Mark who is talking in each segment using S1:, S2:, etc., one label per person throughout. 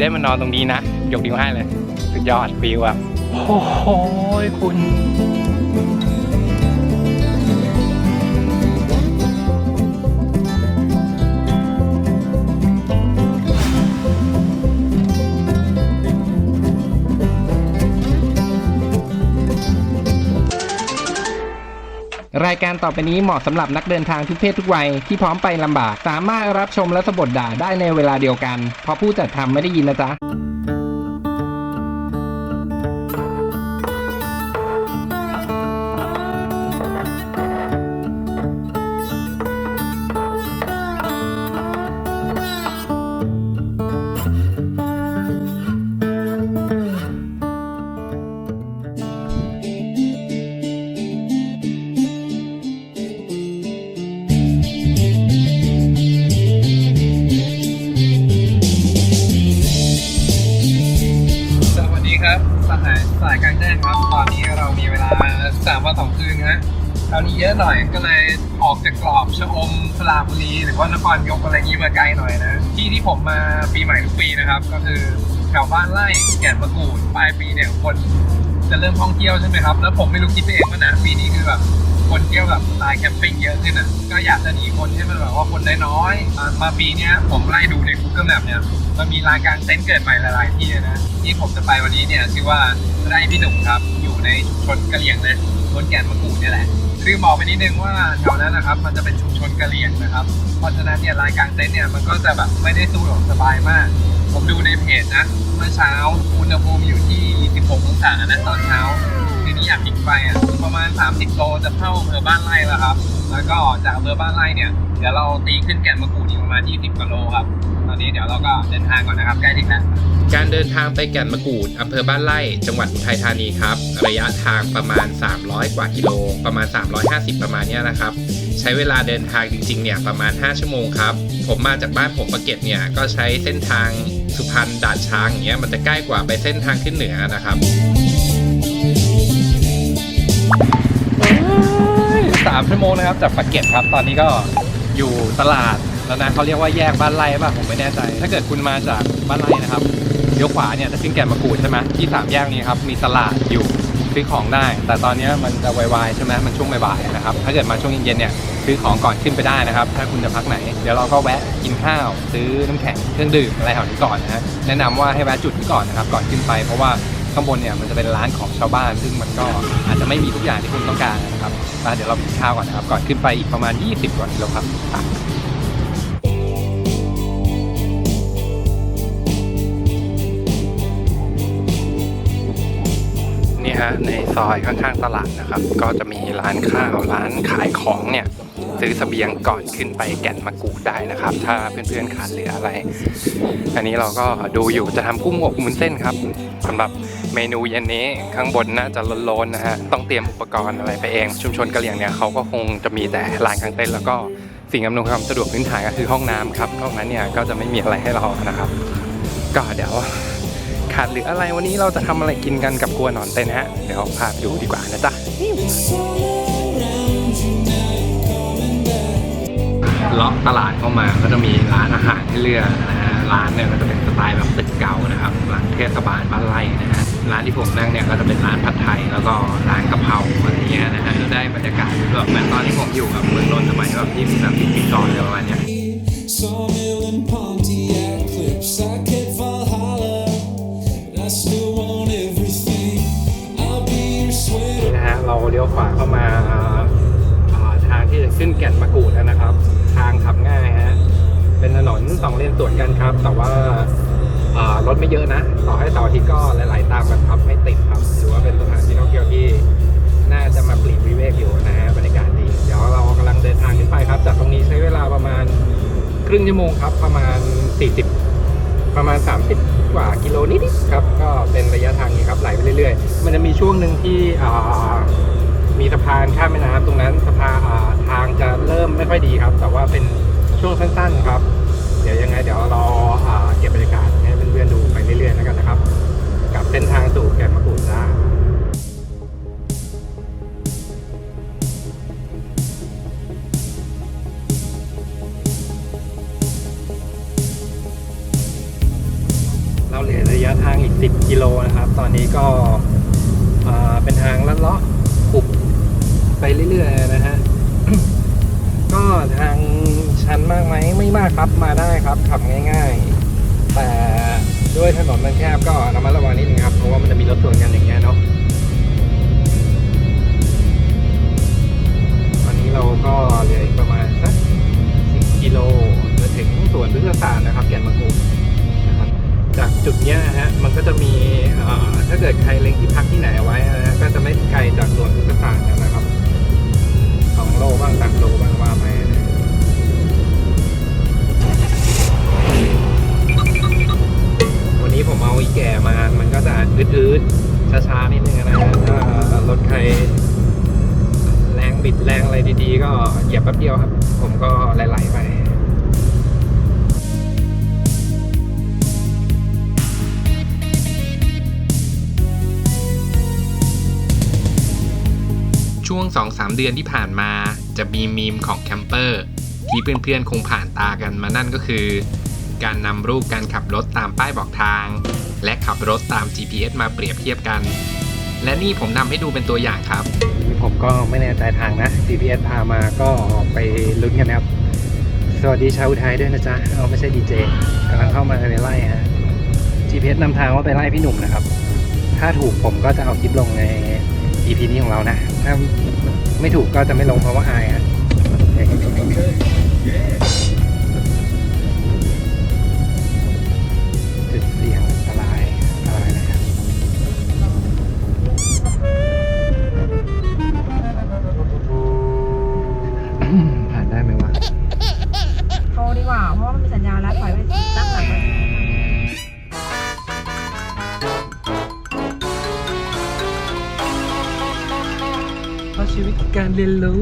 S1: ได้มานอนตรงนี้นะ ยกนิ้วให้เลย สุดยอดวิวอะโอ้โหคุณ รายการต่อไปนี้เหมาะสำหรับนักเดินทางทุกเพศทุกวัยที่พร้อมไปลำบาก สามารถรับชมและสะบดด่าได้ในเวลาเดียวกัน เพราะผู้จัดทำไม่ได้ยินนะจ๊ะ ที่ผมมาปีใหม่ทุกปีนะครับ ก็คือแถวบ้านไร่แก่นมะกรูดปลายปีเนี่ยคนจะเริ่มท่องเที่ยวใช่ไหมครับ แล้วผมไม่รู้คิดไปเองว่านะปีนี้คือแบบคนเที่ยวแบบสไตล์แคมปิ้งเยอะขึ้นอะก็อยากจะหนีคนที่มันแบบว่าคนน้อยๆมาปีเนี้ยผมไล่ดูใน Google Map เนี่ยมันมีรายการเต็นท์เกิดใหม่หลายๆที่เลยนะที่ผมจะไปวันนี้เนี่ยชื่อว่าไร่พี่หนุ่มครับ อยู่ในชุมชนกะเหรี่ยงนะบนแก่นมะกรูดเนี่ยแหละ คือบอกไปนิดนึงว่าแถวนั้นนะครับ มันจะเป็นชุมชนกะเหรี่ยงนะครับ เพราะฉะนั้นเนี่ยรายกางเต็นท์เนี่ยมันก็จะแบบไม่ได้สู้หรอกสบายมาก ผมดูในเพจนะ เมื่อเช้าอุณหภูมิอยู่ที่ 16 องศานะตอนเช้าทีนี้อยากพิกไปอะประมาณ 30 โลจะเข้าอำเภอบ้านไร่แล้วครับ แล้วก็จากอำเภอบ้านไร่เนี่ยเดี๋ยวเราตีขึ้นแก่นมะกรูดดี ประมาณ 20กิโลครับ ตอนนี้เดี๋ยวเราก็เดินทางก่อนนะครับ ใกล้ถึงแล้วการเดินทางไปแก่นมะกรูดอำเภอบ้านไร่ จังหวัดอุทัยธานีครับ ระยะทางประมาณ 300 กว่ากิโล ประมาณ 350 ประมาณเนี้ยนะครับ ใช้เวลาเดินทางจริงๆ เนี่ยประมาณ 5 ชั่วโมงครับ ผมมาจากบ้านผมประเก็ตเนี่ย ก็ใช้เส้นทางสุพรรณด่านช้างอย่างเงี้ย มันจะใกล้กว่าไปเส้นทางขึ้นเหนือนะครับสามชั่วโมงนะครับจากปากเกร็ดครับ ตอนนี้ก็อยู่ตลาด แล้วนะเขาเรียกว่าแยกบ้านไร่ป่ะผมไม่แน่ใจ ถ้าเกิดคุณมาจากบ้านไร่นะครับเลี้ยวขวาเนี่ยจะขึ้นแก่นมะกรูดใช่ไหมที่สามแยกนี้ครับมีตลาดอยู่ซื้อของได้ แต่ตอนนี้มันจะวายๆใช่ไหมมันช่วงบ่ายๆนะครับถ้าเกิดมาช่วงเย็นๆเนี่ยซื้อของก่อนขึ้นไปได้นะครับ ถ้าคุณจะพักไหน เดี๋ยวเราก็แวะกินข้าว ซื้อน้ำแข็งเครื่องดื่มอะไรแถวนี้ก่อนนะฮะแนะนำว่าให้แวะจุดนี้ก่อนนะครับก่อนขึ้นไปเพราะว่าข้างบนเนี่ยมันจะเป็นร้านของชาวบ้าน ซึ่งมันก็อาจจะไม่มีทุกอย่างที่คุณต้องการนะครับมาเดี๋ยวเราไปกินข้าวก่อนนะครับก่อนขึ้นไปอีกประมาณ 20กว่ากิโลครับ ฮะในซอยข้างๆตลาดนะครับ ก็จะมีร้านข้าวร้านขายของเนี่ยซื้อเสบียงก่อนขึ้นไปแก่นมะกรูดได้นะครับ ถ้าเพื่อนๆขาดเหลืออะไร อันนี้เราก็ดูอยู่จะทำกุ้งอบมุนเส้นครับสำหรับเมนูเย็นนี้ข้างบนน่าจะล้นๆนะฮะต้องเตรียมอุปกรณ์อะไรไปเอง ชุมชนกะเหรี่ยงเนี่ยเขาก็คงจะมีแต่ลานกางเต็นท์แล้วก็สิ่งอำนวยความสะดวกพื้นฐานก็คือห้องน้ำครับนอกนั้นเนี่ยก็จะไม่มีอะไรให้เรานะครับ ก็เดี๋ยว ขาดหลืออะไรวันนี้เราจะทำอะไรกินกันกับครัวหนอนเต็นฮะ เดี๋ยวพาไปดูดีกว่านะจ๊ะเลาะตลาดเข้ามาก็จะมีร้านอาหารให้เลือกนะฮะร้านเนี่ยก็จะเป็นสไตล์แบบตึกเก่านะครับหลังเทศบาลบ้านไร่นะฮะร้านที่ผมนั่งเนี่ยก็จะเป็นร้านผัดไทยแล้วก็ร้านกะเพราอะไรเงี้ยนะฮะได้บรรยากาศแบบเหมือนตอนที่ผมอยู่กับเมืองนนท์สมัยแบบยี่สิบสามสิบปีก่อนเลยประมาณเนี้ย เราเลี้ยวขวาเข้ามาทางที่จะขึ้นแก่นมะกรูดแล้วนะครับ ทางขับง่ายฮะเป็นถนนสองเลนสวนกันครับ แต่ว่าอ่ารถไม่เยอะนะ ต่อให้เสาร์อาทิตย์ก็หลาย ๆ ตามกันครับไม่ติดครับถือว่าเป็นสถานที่ท่องเที่ยวที่น่าจะมาปลีกวิเวกอยู่นะฮะบรรยากาศดี เดี๋ยวเรากำลังเดินทางขึ้นไปครับ จากตรงนี้ใช้เวลาประมาณครึ่งชั่วโมงครับ ประมาณ 40 ประมาณ 30 กว่ากิโลนิดๆครับ ก็เป็นระยะทางนี้ครับไหลไปเรื่อยๆ มันจะมีช่วงหนึ่งที่มีสะพานข้ามแม่น้ำตรงนั้นสะพานาทางจะเริ่มไม่ค่อยดีครับ แต่ว่าเป็นช่วงสั้นๆครับ เดี๋ยวยังไงเดี๋ยวรออ่าเก็บบรรยากาศให้เพื่อนๆดูไปเรื่อยๆแล้วกันนะครับ กับเส้นทางสู่แก่นมะกรูดนะ กิโลนะครับ ตอนนี้ก็เป็นทางลัดเลาะปุบไปเรื่อยๆนะฮะก็ทางชันมากไหมไม่มากครับมาได้ครับขับง่ายๆ แต่ด้วยถนนมันแคบก็ระมัดระวังนิดนึงครับเพราะว่ามันจะมีรถสวนกันอย่างเงี้ยเนาะตอนนี้เราก็เหลืออีกประมาณสัก10กิโลจะถึงสวนพฤกษศาสตร์นะครับแก่นมะกรูด จากจุดเนี้ยฮะมันก็จะมีถ้าเกิดใครเล็งที่พักที่ไหนเอาไว้นะก็จะไม่ไกลจากสวนพฤกษศาสตร์นะครับสองโลบ้างสามโลบ้างว่าไปนะวันนี้ผมเอาอีแก่มา มันก็จะอืดๆช้าๆนิดนึงนะฮะถ้ารถใครแรงบิดแรงอะไรดีๆ ก็เหยียบแป๊บเดียวครับ ผมก็ไหลๆไป
S2: ช่วง 2-3 เดือนที่ผ่านมาจะมีมีมของแคมเปอร์ที่เพื่อนๆคงผ่านตากันมานั่นก็คือ การนำรูปการขับรถตามป้ายบอกทาง และขับรถตาม GPS มาเปรียบเทียบกัน และนี่ผมนำให้ดูเป็นตัวอย่างครับ
S1: ผมก็ไม่แน่ใจทางนะ GPS พามาก็ไปลุ้นกันนะครับ สวัสดีชาวอุทัยด้วยนะจ๊ะเอาไม่ใช่ดีเจกำลังเข้ามาในไร่ฮะ GPS นำทางว่าไปไล่พี่หนุ่มนะครับ ถ้าถูกผมก็จะเอาคลิปลงใน EP นี้ของเรานะ ถ้าไม่ถูกก็จะไม่ลงเพราะว่าอายฮะ
S3: การ
S1: เรียนรู้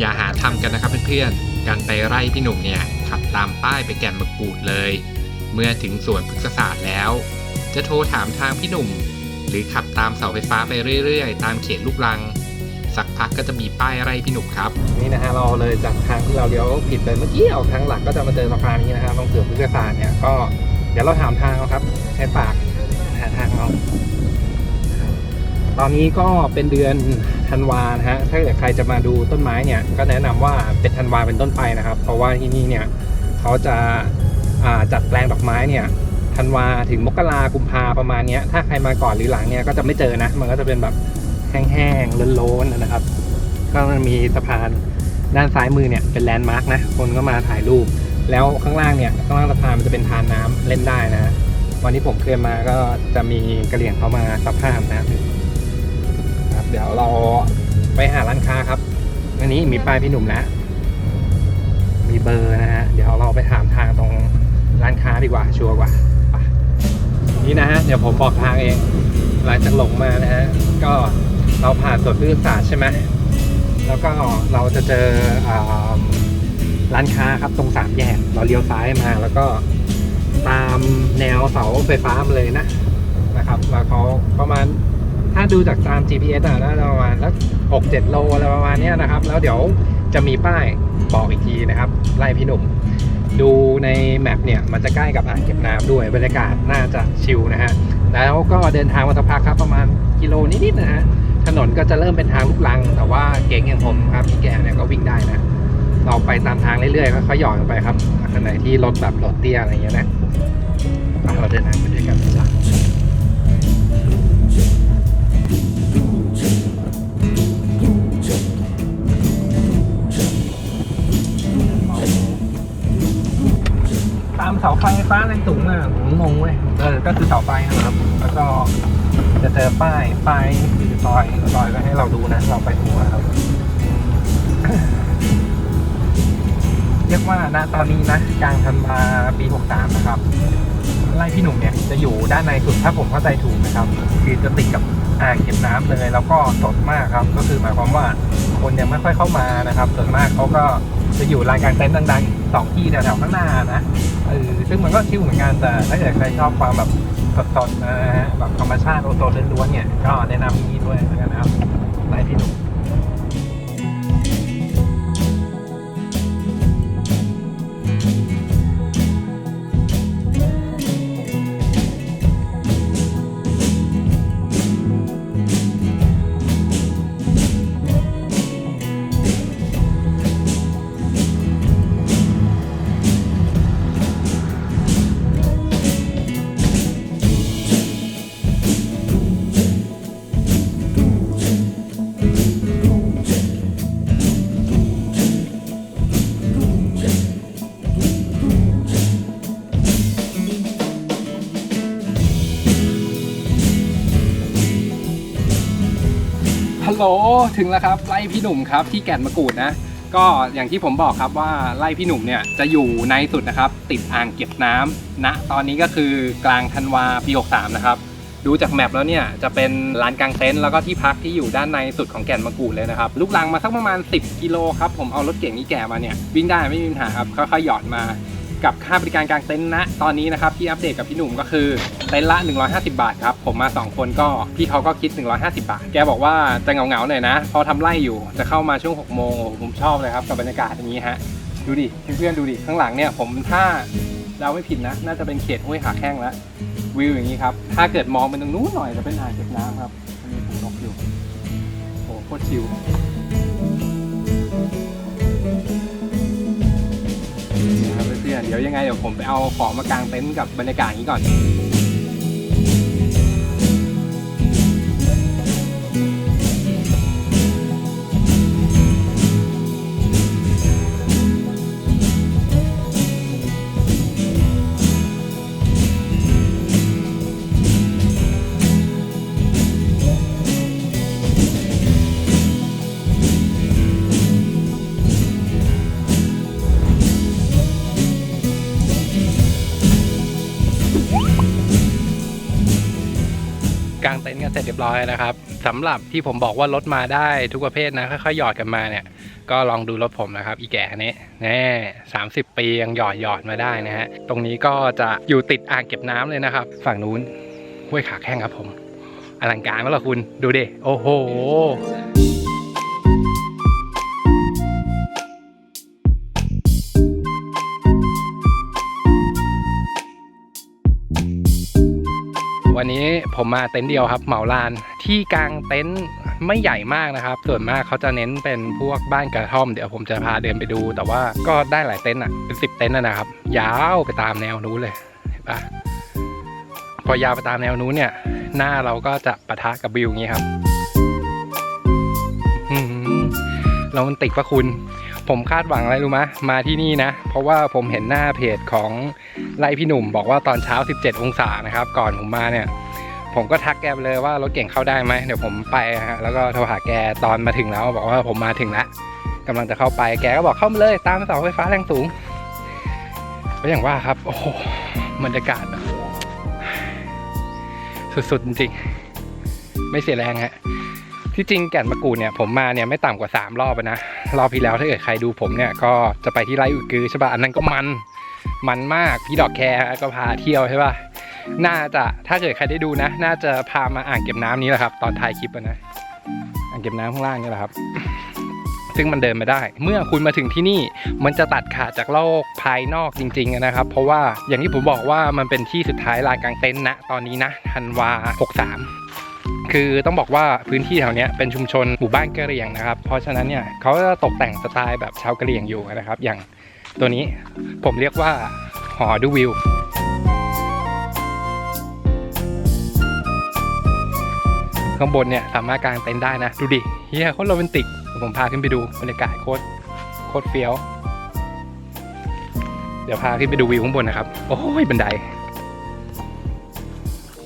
S2: อย่าหาทำกันนะครับเพื่อนๆ การไปไร่พี่หนุ่มเนี่ยขับตามป้ายไปแก่มะกรูดเลย เมื่อถึงสวนพฤกษศาสตร์แล้ว จะโทรถามทางพี่หนุ่ม หรือขับตามเสาไฟฟ้าไปเรื่อยๆ ตามเขตลูกลัง สักพักก็จะมีป้ายไล่พี่หนุ่มครับ
S1: นี่นะฮะเราเลยจากทางที่เราเลี้ยวผิดไปเมื่อกี้ออกทางหลักก็จะมาเจอสะพานนี้นะครับตรงเสือพฤกษศาสตร์เนี่ยก็เดี๋ยวเราถามทางเอาครับใช้ปากหาทางเอาตอนนี้ก็เป็นเดือนธันวานะฮะถ้าเกิดใครจะมาดูต้นไม้เนี่ยก็แนะนำว่าเป็นธันวาเป็นต้นไปนะครับ เพราะว่าที่นี่เนี่ยเขาจะาจัดแปลงดอกไม้เนี่ยธันวาถึงมกรากุมภาประมาณนี้ถ้าใครมาก่อนหรือหลังเนี่ยก็จะไม่เจอนะ มันก็จะเป็นแบบ แห้งๆโล้นๆนะครับ ก็มันมีสะพานด้านซ้ายมือเนี่ยเป็นแลนด์มาร์กนะ คนก็มาถ่ายรูป แล้วข้างล่างเนี่ยข้างล่างสะพานมันจะเป็นทานน้ำเล่นได้นะวันที่ผมเคยมาก็จะมีกระเหลี่ยงเขามาสับภาพนะครับ เดี๋ยวเราไปหาร้านค้าครับ อันนี้มีป้ายพี่หนุ่มแล้ว มีเบอร์นะฮะ เดี๋ยวเราไปถามทางตรงร้านค้าดีกว่าชัวร์กว่านี่นะฮะ เดี๋ยวผมบอกทางเอง หลังจากหลงมานะฮะ ก็ เราผ่านสวนพฤกษศาสตร์ใช่ไหมแล้วก็เราจะเจออร้านค้าครับตรงสามแยก เราเลี้ยวซ้ายมาแล้วก็ตามแนวเสาไฟฟ้ามาเลยนะนะครับ แล้วเขาประมาณถ้าดูจากตาม GPS อะน่าจะประมาณแล้วหกเจ็ดโลอะไรประมาณเนี้ยนะครับ แล้วเดี๋ยวจะมีป้ายบอกอีกทีนะครับ ไล่พี่หนุ่ม ดูในแมปเนี่ย มันจะใกล้กับอ่างเก็บน้ำด้วยบรรยากาศน่าจะชิลนะฮะ แล้วก็เดินทางมาสักพักครับประมาณกิโลนิดๆนะฮะ ถนนก็จะเริ่มเป็นทางลูกรัง แต่ว่าเก๋งอย่างผมครับพี่แกเนี่ยก็วิ่งได้นะ เราไปตามทางเรื่อยๆค่อยหย่อนลงไปครับอันไหนที่รถแบบรถเตี้ยอะไรอย่างเงี้ยนะเราเดินทางไปด้วยกัน ฟ้าแรงสูงอะผมงงเว้ยเออก็คือเสาไฟนะครับ แล้วก็จะเจอป้ายป้ายคือซอยซอยก็ให้เราดูนะเราไปถูครับเรียกว่าณตอนนี้นะกลางธันวาปี 63 นะครับไร่พี่หนุ่มเนี่ยจะอยู่ด้านในสุดถ้าผมเข้าใจถูกนะครับ คือจะติดกับอ่างเก็บน้ำเลย แล้วก็สดมากครับ ก็คือหมายความว่าคนยังไม่ค่อยเข้ามานะครับ ส่วนมากเขาก็ จะอยู่ลานกลางเต็นท์ดังๆสองที่แถวๆข้างหน้านะเออซึ่งมันก็ชิลเหมือนกันแต่ถ้าเกิดใครชอบความแบบสดๆนะฮะแบบธรรมชาติโอโตนล้วนๆเนี่ยก็แนะนำที่นี่ด้วยนะครับนายพี่หนุ่ม โหลถึงแล้วครับไล่พี่หนุ่มครับที่แก่นมะกรูดนะ ก็อย่างที่ผมบอกครับว่าไล่พี่หนุ่มเนี่ยจะอยู่ในสุดนะครับ ติดอ่างเก็บน้ำณตอนนี้ก็คือกลางธันวาปี63นะครับ ดูจากแมปแล้วเนี่ยจะเป็นลานกลางเต็นท์แล้วก็ที่พักที่อยู่ด้านในสุดของแก่นมะกรูดเลยนะครับ ลูกลังมาสักประมาณ 10 กิโลครับผมเอารถเก่งนี้แก่มาเนี่ยวิ่งได้ไม่มีปัญหาครับค่อยๆหยอดมา กับค่าบริการกลางเต็นท์นะตอนนี้นะครับที่อัปเดตกับพี่หนุ่มก็คือเต็นท์ละ 150 บาทครับ ผมมา 2 คนก็พี่เขาก็คิด 150 บาท แกบอกว่าจะเหงาๆหน่อยนะพอทำไร่อยู่จะเข้ามาช่วง6โมงผมชอบเลยครับกับบรรยากาศอย่างนี้ฮะดูดิเพื่อนๆดูดิข้างหลังเนี่ยผมถ้าเราไม่ผิดนะ น่าจะเป็นเขตห้วยขาแข้งแล้ววิวอย่างนี้ครับ ถ้าเกิดมองไปตรงนู้นหน่อยจะเป็นอ่างเก็บน้ำครับมีถุงนกอยู่โอ้โหโคตรชิล เดี๋ยวยังไงเดี๋ยวผมไปเอาของมากางเต็นท์กับบรรยากาศอย่างนี้ก่อน อยนะครับสำหรับที่ผมบอกว่ารถมาได้ทุกประเภทนะค่อยๆหยอดกันมาเนี่ย ก็ลองดูรถผมนะครับ อีแก่นี้แน่สามสิบปียังหยอดหยอดมาได้นะฮะตรงนี้ก็จะอยู่ติดอ่างเก็บน้ำเลยนะครับ ฝั่งนู้นห้วยขาแข้งครับผม อลังการมากล่ะคุณดูดิโอ้โห วันนี้ผมมาเต็นท์เดียวครับเหมาลาน ที่กลางเต็นท์ไม่ใหญ่มากนะครับ ส่วนมากเขาจะเน้นเป็นพวกบ้านกระท่อมเดี๋ยวผมจะพาเดินไปดู แต่ว่าก็ได้หลายเต็นท์อะเป็นสิบเต็นท์นะครับ ยาวไปตามแนวนู้นเลยเห็นปะพอยาวไปตามแนวนู้นเนี่ย หน้าเราก็จะปะทะกับวิวอย่างนี้ครับเรามันติดพระคุณ ผมคาดหวังอะไรรู้ไหมมาที่นี่นะ เพราะว่าผมเห็นหน้าเพจของไล่พี่หนุ่ม บอกว่าตอนเช้า 17 องศานะครับ ก่อนผมมาเนี่ย ผมก็ทักแกไปเลยว่ารถเก่งเข้าได้ไหมเดี๋ยวผมไปฮะแล้วก็โทรหาแกตอนมาถึงแล้ว บอกว่าผมมาถึงแล้วกำลังจะเข้าไปแกก็บอกเข้ามาเลยตามเสาไฟฟ้าแรงสูงก็อย่างว่าครับ โอ้โหบรรยากาศสุดๆจริงๆไม่เสียแรงฮะ ที่จริงแก่นมะกรูดเนี่ยผมมาเนี่ยไม่ต่ำกว่า 3 รอบนะรอบที่แล้วถ้าเกิดใครดูผมเนี่ยก็จะไปที่ไร่อุกือใช่ป่ะอันนั้นก็มันมันมากพี่ดอกแคร์ก็พาเที่ยวใช่ป่ะน่าจะถ้าเกิดใครได้ดูนะ น่าจะพามาอ่างเก็บน้ำนี้แหละครับ ตอนถ่ายคลิปนะอ่างเก็บน้ำข้างล่างนี่แหละครับ ซึ่งมันเดินมาได้ เมื่อคุณมาถึงที่นี่มันจะตัดขาดจากโลกภายนอกจริงๆนะครับ เพราะว่าอย่างที่ผมบอกว่ามันเป็นที่สุดท้ายลานกลางเต็นท์นะตอนนี้นะธันวา 63 คือต้องบอกว่าพื้นที่แถวนี้เป็นชุมชนหมู่บ้านกะเหรี่ยงนะครับ เพราะฉะนั้นเนี่ยเขาจะตกแต่งสไตล์แบบชาวกะเหรี่ยงอยู่นะครับ อย่างตัวนี้ผมเรียกว่าหอดูวิวข้างบนเนี่ยสามารถกางเต็นท์ได้นะ ดูดิเฮียโคตรโรแมนติกผมพาขึ้นไปดูบรรยากาศโคตรโคตรเฟี้ยว เดี๋ยวพาขึ้นไปดูวิวข้างบนนะครับ โอ้ยบันได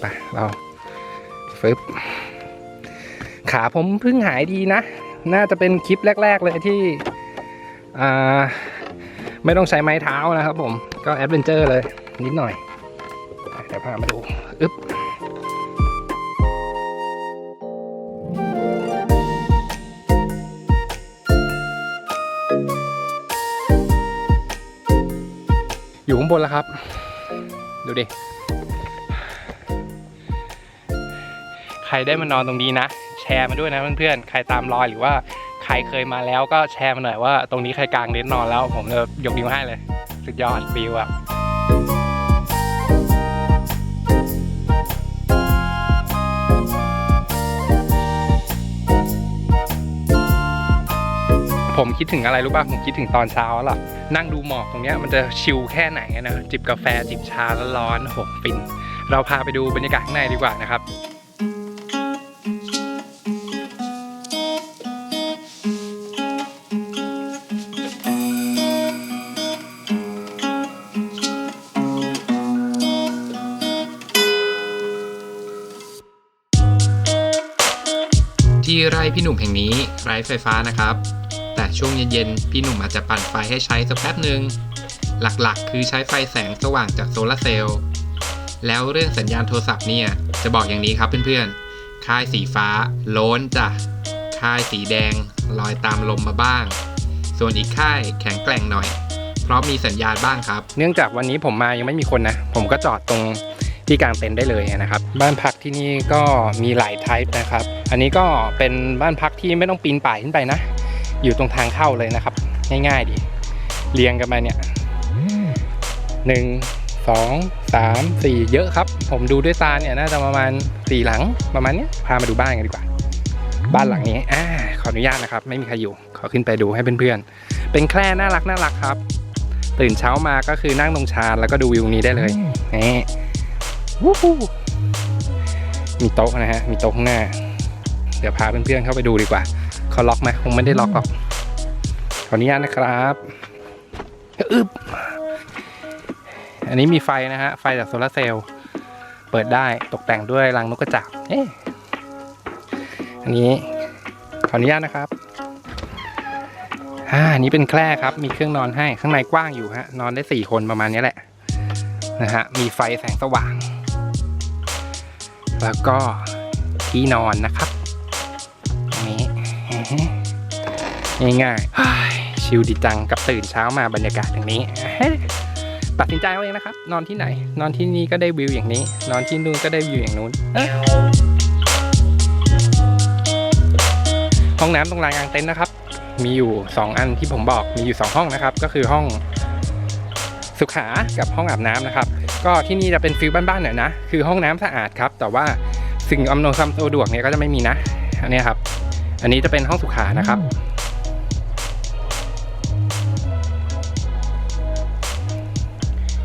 S1: ไปเรา ฟึบขาผมเพิ่งหายดีนะ น่าจะเป็นคลิปแรก ๆ เลยที่ไม่ต้องใช้ไม้เท้านะครับผม ก็แอดเวนเจอร์เลย นิดหน่อยเดี๋ยวพามาดูอึ๊บอยู่ข้างบนแล้วครับ ดูดิ รได้มานอนตรงนี้นะ แชร์มาด้วยนะเพื่อนๆ ใครตามรอยหรือว่าใครเคยมาแล้วก็แชร์มาหน่อยว่า ตรงนี้ใครกลางเต็นท์นอนแล้ว ผมจะยกนิ้วให้เลย สุดยอดวิวอะผมคิดถึงอะไรรู้ป่ะผมคิดถึงตอนเช้าล่ะ นั่งดูหมอกตรงเนี้ยมันจะชิลแค่ไหนนะ จิบกาแฟจิบชาแล้วร้อนๆโหฟิน เราพาไปดูบรรยากาศข้างในดีกว่านะครับ
S2: ที่ไร่พี่หนุ่มแห่งนี้ไร้ไฟฟ้านะครับ แต่ช่วงเย็นๆพี่หนุ่มอาจจะปั่นไฟให้ใช้สักแป๊บหนึ่งหลักๆ คือใช้ไฟแสงสว่างจากโซลาร์เซลล์แล้วเรื่องสัญญาณโทรศัพท์เนี่ยจะบอกอย่างนี้ครับเพื่อนๆ ค่ายสีฟ้าโล้นจ้ะ ค่ายสีแดงลอยตามลมมาบ้าง ส่วนอีกค่ายแข็งแกร่งหน่อย เพราะมีสัญญาณบ้างครับ
S1: เนื่องจากวันนี้ผมมายังไม่มีคนนะ ผมก็จอดตรง ที่กลางเต็นท์ได้เลยนะครับ บ้านพักที่นี่ก็มีหลายไทป์นะครับ อันนี้ก็เป็นบ้านพักที่ไม่ต้องปีนป่ายขึ้นไปนะ อยู่ตรงทางเข้าเลยนะครับ ง่ายๆดี เรียงกันไปเนี่ยหนึ่งสองสามสี่เยอะครับ ผมดูด้วยตาเนี่ยน่าจะประมาณสี่หลังประมาณนี้พามาดูบ้านกันดีกว่า บ้านหลังนี้อ่าขออนุญาตนะครับ ไม่มีใครอยู่ ขอขึ้นไปดูให้เพื่อนๆ เป็นแคร่น่ารักน่ารักครับ ตื่นเช้ามาก็คือนั่งตรงชานแล้วก็ดูวิวนี้ได้เลยนี่ มีโต๊ะนะฮะ มีโต๊ะข้างหน้า เดี๋ยวพาเพื่อนๆเข้าไปดูดีกว่า เขาล็อกไหมคงไม่ได้ล็อกหรอก ขออนุญาตนะครับอึบอันนี้มีไฟนะฮะ ไฟจากโซลาร์เซลล์ เปิดได้ตกแต่งด้วยรังนกกระจาบเอ๊ะอันนี้ ขออนุญาตนะครับอ่าอันนี้เป็นแคร่ครับ มีเครื่องนอนให้ ข้างในกว้างอยู่ฮะ นอนได้สี่คนประมาณนี้แหละ นะฮะ มีไฟแสงสว่าง แล้วก็ที่นอนนะครับตรงนี้ง่ายๆชิลดีจังกับตื่นเช้ามาบรรยากาศอย่างนี้ ตัดสินใจเอาเองนะครับ นอนที่ไหน นอนที่นี่ก็ได้วิวอย่างนี้ นอนที่นู่นก็ได้วิวอย่างนู้นห้องน้ำตรงลานกลางเต็นท์นะครับ มีอยู่ 2 อันที่ผมบอกมีอยู่ 2 ห้องนะครับ ก็คือห้องสุขากับห้องอาบน้ำนะครับ ก็ที่นี่จะเป็นฟิลบ้านๆหน่อยนะ คือห้องน้ำสะอาดครับ แต่ว่าสิ่งอำนวยความสะดวกเนี่ยก็จะไม่มีนะ อันนี้ครับ อันนี้จะเป็นห้องสุขานะครับ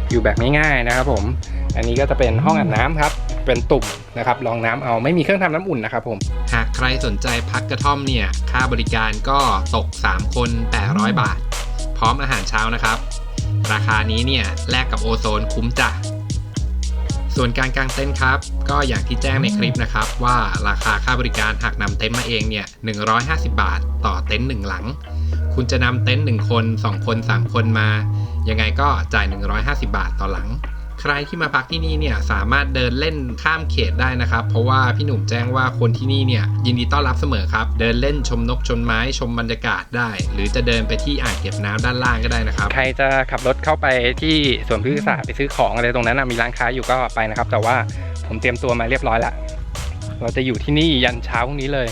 S1: อยู่แบบง่ายๆนะครับผม อันนี้ก็จะเป็นห้องอาบน้ำครับ เป็นตุ่มนะครับ รองน้ำเอาไม่มีเครื่องทำน้ำอุ่นนะครับผม
S2: หากใครสนใจพักกระท่อมเนี่ย ค่าบริการก็ตก 3 คน 800 บาท พร้อมอาหารเช้านะครับ ราคานี้เนี่ยแลกกับโอโซนคุ้มจ้ะส่วนการกางเต็นท์ครับ ก็อย่างที่แจ้งในคลิปนะครับ ว่าราคาค่าบริการหากนำเต็นท์มาเองเนี่ย 150 บาท ต่อเต็นท์หนึ่งหลัง คุณจะนำเต็นท์1คน 2 คน 3 คนมา ยังไงก็จ่าย 150 บาทต่อหลัง ใครที่มาพักที่นี่เนี่ยสามารถเดินเล่นข้ามเขตได้นะครับ เพราะว่าพี่หนุ่มแจ้งว่าคนที่นี่เนี่ยยินดีต้อนรับเสมอครับ เดินเล่นชมนกชมไม้ชมบรรยากาศได้ หรือจะเดินไปที่อ่างเก็บน้ำด้านล่างก็ได้นะครับ
S1: ใครจะขับรถเข้าไปที่สวนพฤกษศาสตร์ไปซื้อของอะไรตรงนั้นนะมีร้านค้าอยู่ก็ไปนะครับ แต่ว่าผมเตรียมตัวมาเรียบร้อยล้วเราจะอยู่ที่นี่ยันเช้าพรุ่งนี้เลย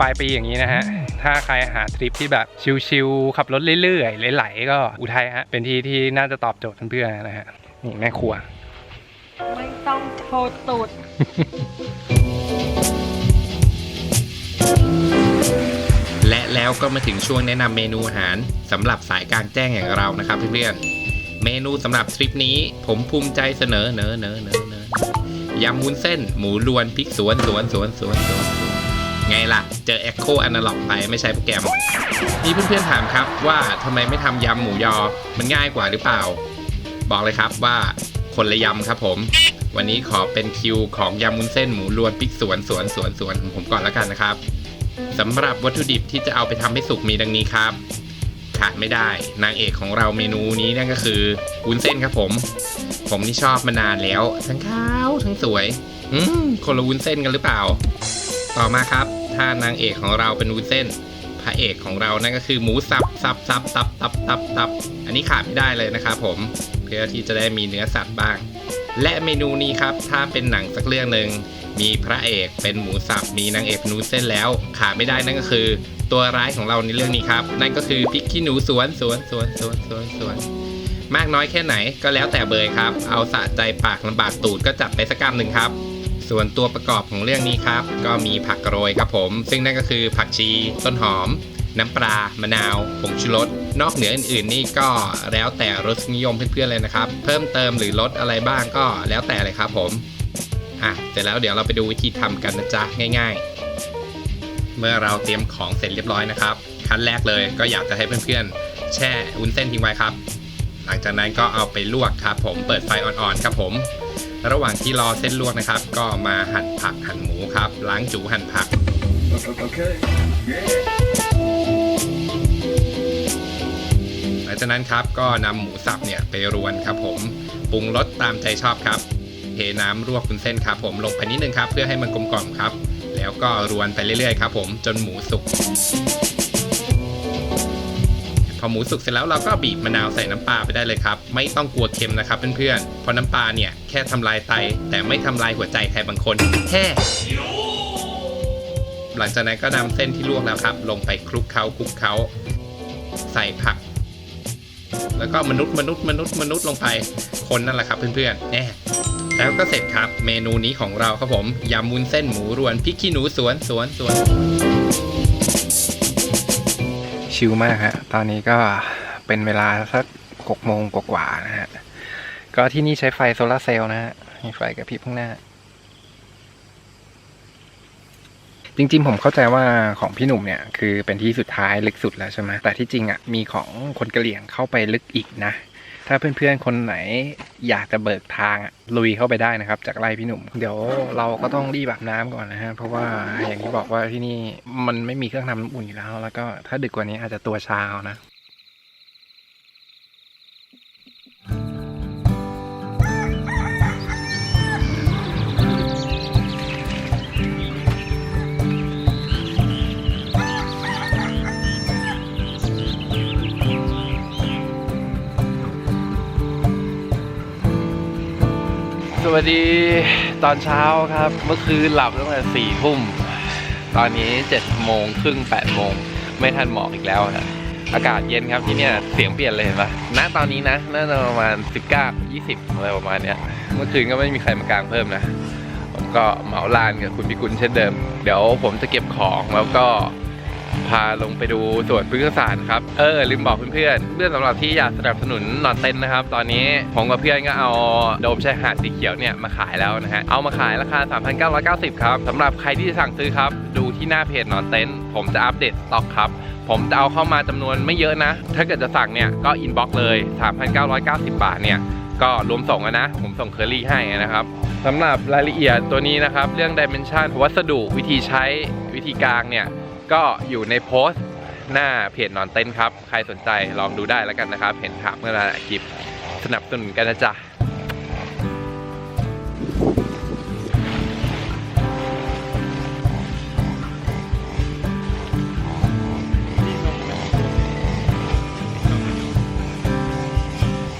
S1: ปลายปีอย่างนี้นะฮะ ถ้าใครหาทริปที่แบบชิลๆขับรถเรื่อยๆไหลๆก็อุทัยฮะ เป็นที่ที่น่าจะตอบโจทย์เพื่อนๆนะฮะ นี่แม่ครัว
S3: ไม่ต้องโทษตูด
S2: และแล้วก็มาถึงช่วงแนะนำเมนูอาหารสำหรับสายกลางแจ้งอย่างเรานะครับเพื่อนๆเมนูสำหรับทริปนี้ผมภูมิใจเสนอเนอเนอเนอเนอยำวุ้นเส้น หมูรวนพริกสวนสวนสวนสวนสวนสวนไงล่ะ เจอ Echo Analog ไปไม่ใช้โปรแกรมมีเพื่อนๆถามครับว่าทำไมไม่ทำยำหมูยอ มันง่ายกว่าหรือเปล่า บอกเลยครับว่าคนละยำครับผม วันนี้ขอเป็นคิวของยำวุ้นเส้นหมูรวนพริกสวนสวนสวนสวนของผมก่อนแล้วกันนะครับสำหรับวัตถุดิบที่จะเอาไปทำให้สุกมีดังนี้ครับ ขาดไม่ได้นางเอกของเราเมนูนี้นั่นก็คือวุ้นเส้นครับผม ผมนี่ชอบมานานแล้ว ทั้งขาวทั้งสวยอืมคนละวุ้นเส้นกันหรือเปล่า ต่อมาครับ ถ้านางเอกของเราเป็นวุ้นเส้นพระเอกของเรานั่นก็คือหมูสับสับสับสับตับตับตับอันนี้ขาดไม่ได้เลยนะครับผมเพื่อที่จะได้มีเนื้อสัตว์บ้าง และเมนูนี้ครับถ้าเป็นหนังสักเรื่องหนึ่งมีพระเอกเป็นหมูสับมีนางเอกนูนเส้นแล้วขาดไม่ได้นั่นก็คือ ตัวร้ายของเราในเรื่องนี้ครับ นั่นก็คือพริกขี้หนูสวนสวนสวนสวนสวนสวนมากน้อยแค่ไหนก็แล้วแต่เบยครับ เอาสะใจปากลำบากตูดก็จัดไปสักกำหนึ่งครับ ส่วนตัวประกอบของเรื่องนี้ครับ ก็มีผักโรยครับผม ซึ่งนั่นก็คือผักชีต้นหอม น้ำปลามะนาวผงชูรสนอกเหนืออื่นๆ นี่ก็แล้วแต่รสนิยมเพื่อนๆเลยนะครับ เพิ่มเติมหรือลดอะไรบ้างก็แล้วแต่เลยครับผมอะเสร็จแล้วเดี๋ยวเราไปดูวิธีทำกันนะจ๊ะง่าย ๆ เมื่อเราเตรียมของเสร็จเรียบร้อยนะครับขั้นแรกเลยก็อยากจะให้เพื่อนๆ แช่วุ้นเส้นทิ้งไว้ครับ หลังจากนั้นก็เอาไปลวกครับผมเปิดไฟอ่อนๆครับผม ระหว่างที่รอเส้นลวกนะครับ ก็มาหั่นผักหั่นหมูครับ ล้างจูหั่นผักห ลังจากนั้นครับก็นำหมูสับเนี่ยไปรวนครับผมปรุงรสตามใจชอบครับ เทน้ำรวบคุณเส้นครับผมลงไปนิดนึงครับ เพื่อให้มันกลมกล่อมครับ แล้วก็รวนไปเรื่อยๆครับผมจนหมูสุกพอหมูสุกเสร็จแล้วเราก็บีบมะนาวใส่น้ำปลาไปได้เลยครับ ไม่ต้องกลัวเค็มนะครับเพื่อนๆเพราะน้ำปลาเนี่ยแค่ทำลายไต แต่ไม่ทำลายหัวใจใครบางคนแค่หลังจากนั้นก็นำเส้นที่ลวกแล้วครับ ลงไปคลุกเคล้าคลุกเคล้า ใส่ผัก แล้วก็มนุษย์มนุษย์มนุษย์มนุษย์ลงไปคนนั่นแหละครับเพื่อนๆแน่แล้วก็เสร็จครับเมนูนี้ของเราครับผมยำวุ้นเส้นหมูรวนพริกขี้หนูสวนสวนสวน
S1: ชิลมากฮะตอนนี้ก็เป็นเวลาสักหกโมงกว่าๆนะฮะก็ที่นี่ใช้ไฟโซลาเซลล์นะฮะมีไฟกระพริบข้างหน้า จริงๆ ผมเข้าใจว่าของพี่หนุ่มเนี่ยคือเป็นที่สุดท้ายลึกสุดแล้วใช่ไหมแต่ที่จริงอะมีของคนกะเหลี่ยงเข้าไปลึกอีกนะ ถ้าเพื่อนๆ คนไหนอยากจะเบิกทางลุยเข้าไปได้นะครับ จากไร่พี่หนุ่ม เดี๋ยวเราก็ต้องรีบอาบน้ำก่อนนะฮะเพราะว่าอย่างที่บอกว่าที่นี่มันไม่มีเครื่องทำน้ำอุ่นอยู่แล้ว แล้วก็ถ้าดึกกว่านี้อาจจะตัวชาเอานะ
S4: สวัสดีตอนเช้าครับ เมื่อคืนหลับตั้งแต่สี่ทุ่ม ตอนนี้เจ็ดโมงครึ่งแปดโมง ไม่ทันหมอกอีกแล้วนะอากาศเย็นครับที่เนี่ยเสียงเปลี่ยนเลยเห็นปะณตอนนี้นะน่าจะประมาณ 19 20อะไรประมาณเนี้ย เมื่อคืนก็ไม่มีใครมากลางเพิ่มนะ ผมก็เหมาลานกับคุณพิกุลเช่นเดิม เดี๋ยวผมจะเก็บของแล้วก็ พาลงไปดูสวนพฤกษศาสตร์ครับ เออลืมบอกเพื่อนๆ เพื่อนสำหรับที่อยากสนับสนุนนอนเต็นนะครับ ตอนนี้ผมกับเพื่อนก็เอาโดมชายหาดสีเขียวเนี่ยมาขายแล้วนะฮะ เอามาขายราคา 3,990 ครับสำหรับใครที่จะสั่งซื้อครับ ดูที่หน้าเพจนอนเต็นผมจะอัปเดตสต็อกครับ ผมจะเอาเข้ามาจำนวนไม่เยอะนะ ถ้าเกิดจะสั่งเนี่ยก็อินบ็อกซ์เลย 3,990 บาทเนี่ยก็รวมส่งนะ ผมส่งเคอรี่ให้นะครับสำหรับรายละเอียดตัวนี้นะครับ เรื่องดิเมนชันวัสดุวิธีใช้วิธีกลางเนี่ย ก็อยู่ในโพสต์หน้าเพจนอนเต้นครับ ใครสนใจลองดูได้แล้วกันนะครับ เห็นถามเมื่อไรคลิปสนับสนุนกันนะจ๊ะ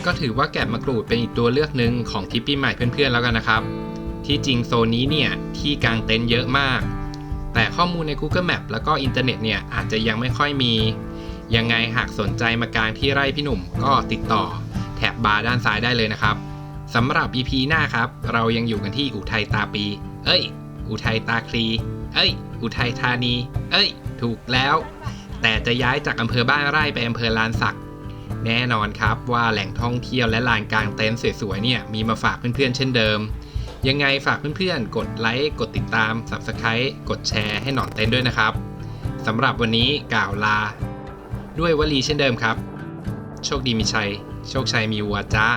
S2: ก็ถือว่าแกะมะกรูดเป็นอีกตัวเลือกหนึ่งของทริปปีใหม่เพื่อนๆแล้วกันนะครับ ที่จริงโซนนี้เนี่ยที่กางเต็นท์เยอะมาก แต่ข้อมูลใน Google Map แล้วก็อินเทอร์เน็ตเนี่ยอาจจะยังไม่ค่อยมี ยังไงหากสนใจมากางที่ไร่พี่หนุ่มก็ติดต่อแถบบาร์ด้านซ้ายได้เลยนะครับสำหรับ EP หน้าครับ เรายังอยู่กันที่อุทัยตาปี เอ้ย อุทัยตาคลี เอ้ย อุทัยธานี เอ้ย ถูกแล้ว แต่จะย้ายจากอำเภอบ้านไร่ไปอำเภอลานสัก แน่นอนครับว่าแหล่งท่องเที่ยวและลานกลางเต็นท์สวยๆเนี่ยมีมาฝากเพื่อนๆเช่นเดิม ยังไงฝากเพื่อนๆ กดไลค์ กดติดตาม Subscribe กดแชร์ให้หนอนเต้นด้วยนะครับสำหรับวันนี้กล่าวลา ด้วยวลีเช่นเดิมครับ โชคดีมีชัย โชคชัยมีวัวจ้า